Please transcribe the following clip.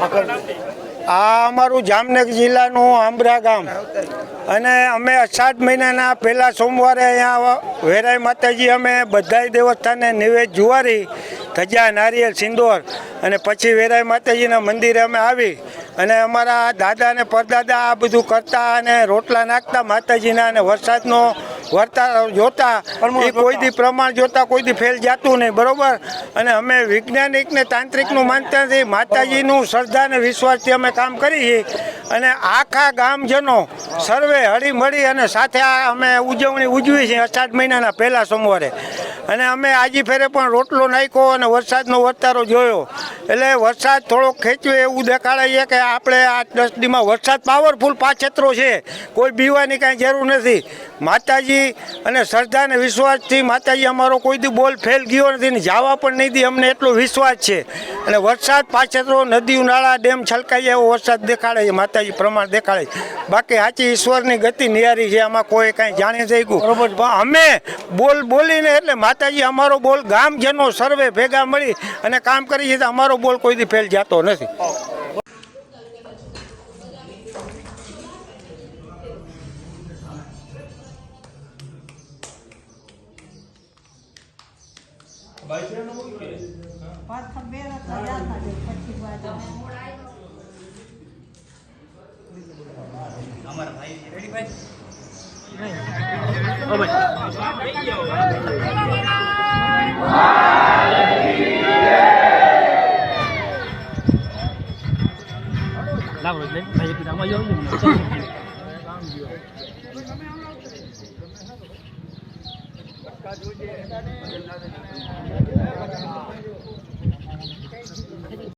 આ અમારું જામનગર જિલ્લાનું આંબરા ગામ. અને અમે અષાઢ મહિનાના પહેલા સોમવારે અહીંયા વેરાઈ માતાજી અમે બધાય દેવસ્થાને નિવેદ જુવારી, ધજા નારિયેલ સિંદોર અને પછી વેરાઈ માતાજીના મંદિરે અમે આવી અને અમારા દાદા ને પરદાદા આ બધું કરતા અને રોટલા નાખતા માતાજીના અને વરસાદનો વર્તા જોતા એ કોઈ દી પ્રમાણ જોતા કોઈ દી ફેલ જાતું નહીં બરોબર? અને અમે વૈજ્ઞાનિક ને તાંત્રિકનું માનતા નથી માતાજીનું શ્રદ્ધા અને વિશ્વાસથી અમે કામ કરીએ અને આખા ગામજનો સર્વે હળી મળી અને સાથે આ અમે ઉજવણી ઉજવી છે અષાઢ મહિનાના પહેલા સોમવારે. અને અમે આજી ફેરે પણ રોટલો નાખ્યો અને વરસાદનો વર્તારો જોયો. એટલે વરસાદ થોડો ખેંચ્યો એવું દેખાડે કે આપણે આ દસ દીમાં વરસાદ પાવરફુલ પાછતરો છે. કોઈ બીવાની કાંઈ જરૂર નથી. માતાજી અને શ્રદ્ધાને વિશ્વાસથી માતાજી, અમારો કોઈ દી બોલ ફેલ ગયો નથી ને જવા પણ નહીં દી. અમને એટલો વિશ્વાસ છે. અને વરસાદ પાછતરો નદી નાળા ડેમ છલકાઈ જાય એવો વરસાદ દેખાડે છે માતાજી પ્રમાણ દેખાડે છે. બાકી સાચી ઈશ્વરની ગતિ નિયારી છે આમાં કોઈ કાંઈ જાણી થઈ ગયું પણ અમે બોલ બોલીને એટલે માતાજી અમારો બોલ ગામજનો સર્વે ભેગા મળી અને કામ કરી છે તો અમારો બોલ કોઈ દી ફેલ જતો નથી. પાછા બે રાત જતા છે પછી બાજુ લાવો એટલે ભાઈ એક આમાં જોયું